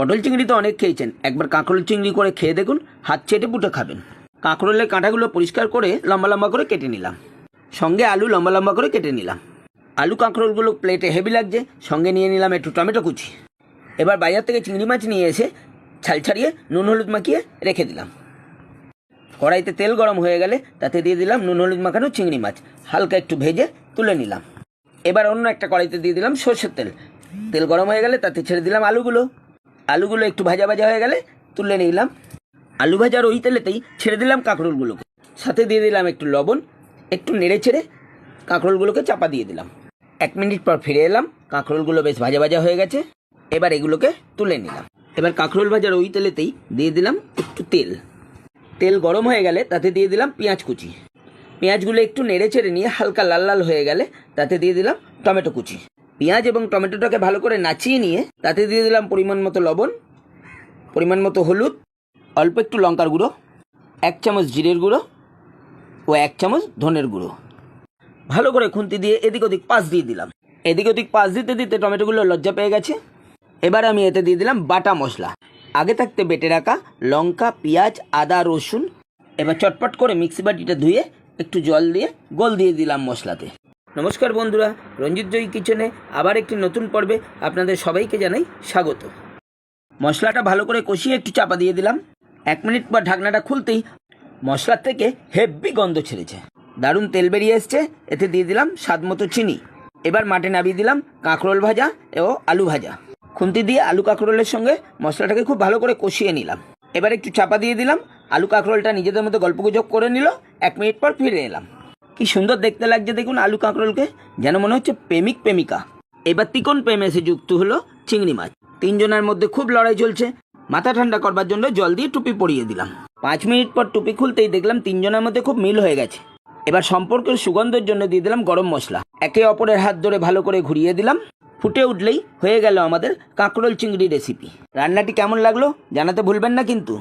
পটল চিংড়ি তো অনেক খেয়েছেন। একবার কাঁকরোল চিংড়ি করে খেয়ে দেখুন, হাত চেটে পুটে খাবেন। কাঁকরোলের কাঁটাগুলো পরিষ্কার করে লম্বা লম্বা করে কেটে নিলাম। সঙ্গে আলু লম্বা লম্বা করে কেটে নিলাম। আলু কাঁকরোলগুলো প্লেটে হেভি লাগছে, সঙ্গে নিয়ে নিলাম একটু টমেটো কুচি। এবার বাজার থেকে চিংড়ি মাছ নিয়ে এসে ছাল ছাড়িয়ে নুন হলুদ মাখিয়ে রেখে দিলাম। কড়াইতে তেল গরম হয়ে গেলে তাতে দিয়ে দিলাম নুন হলুদ মাখানো চিংড়ি মাছ। হালকা একটু ভেজে তুলে নিলাম। এবার অন্য একটা কড়াইতে দিয়ে দিলাম সর্ষের তেল। তেল গরম হয়ে গেলে তাতে ছেড়ে দিলাম আলুগুলো। আলুগুলো একটু ভাজা ভাজা হয়ে গেলে তুলে নিলাম। আলু ভাজার ওই তেলেতেই ছেড়ে দিলাম কাঁকরোলগুলোকে। সাথে দিয়ে দিলাম একটু লবণ, একটু নেড়ে ছেড়ে কাঁকরোলগুলোকে চাপা দিয়ে দিলাম। এক মিনিট পর ফিরে এলাম, কাঁকরোলগুলো বেশ ভাজা ভাজা হয়ে গেছে। এবার এগুলোকে তুলে নিলাম। এবার কাঁকরোল ভাজার ওই তেলেতেই দিয়ে দিলাম একটু তেল। তেল গরম হয়ে গেলে তাতে দিয়ে দিলাম পেঁয়াজ কুচি। পেঁয়াজগুলো একটু নেড়ে ছেড়ে নিয়ে হালকা লাল লাল হয়ে গেলে তাতে দিয়ে দিলাম টমেটো কুচি। পেঁয়াজ এবং টমেটোটাকে ভালো করে নাচিয়ে নিয়ে তাতে দিয়ে দিলাম পরিমাণ মতো লবণ, পরিমাণ মতো হলুদ, অল্প একটু লঙ্কার গুঁড়ো, এক চামচ জিরের গুঁড়ো ও এক চামচ ধনের গুঁড়ো। ভালো করে খুন্তি দিয়ে এদিক ওদিক পাশ দিয়ে দিলাম। এদিক ওদিক পাশ দিতে দিতে টমেটোগুলো লজ্জা পেয়ে গেছে। এবার আমি এতে দিয়ে দিলাম বাটা মশলা। আগে থাকতে বেটে রাখা লঙ্কা, পেঁয়াজ, আদা, রসুন। এবার চটপট করে মিক্সি বাটিটা ধুয়ে একটু জল দিয়ে, গোল দিয়ে দিলাম মশলাতে। নমস্কার বন্ধুরা, রঞ্জিত জয়ী কিচেনে আবার একটি নতুন পর্বে আপনাদের সবাইকে জানাই স্বাগত। মশলাটা ভালো করে কষিয়ে একটু চাপা দিয়ে দিলাম। এক মিনিট পর ঢাকনাটা খুলতেই মশলার থেকে হেভি গন্ধ ছেড়েছে। দারুণ তেল বেরিয়ে এসছে, এতে দিয়ে দিলাম স্বাদ মতো চিনি। এবার মাঠে নামিয়ে দিলাম কাঁকরোল ভাজা ও আলু ভাজা। খুন্তি দিয়ে আলু কাঁকরোলের সঙ্গে মশলাটাকে খুব ভালো করে কষিয়ে নিলাম। এবার একটু চাপা দিয়ে দিলাম, আলু কাঁকরোলটা নিজেদের মধ্যে গল্পগুজব করে নিল, এক মিনিট পর ফিরে এলাম। কি সুন্দর দেখতে লাগছে দেখুন আলু কাঁকরোলকে। যেন মনে হচ্ছে প্রেমিক, প্রেমিকা। এবার তিকোন প্রেমে এসে যুক্ত হলো চিংড়ি মাছ। তিনজনের মধ্যে খুব লড়াই চলছে। মাথা ঠান্ডা করবার জন্য জল দিয়ে টুপি পরিয়ে দিলাম। পাঁচ মিনিট পর টুপি খুলতেই দেখলাম তিনজনের মধ্যে খুব মিল হয়ে গেছে। এবার সম্পর্কের সুগন্ধের জন্য দিয়ে দিলাম গরম মশলা। একে অপরের হাত ধরে ভালো করে ঘুরিয়ে দিলাম। ফুটে উঠলেই হয়ে গেল আমাদের কাঁকরোল চিংড়ি রেসিপি রান্নাটি কেমন লাগল জানাতে ভুলবেন না কিন্তু।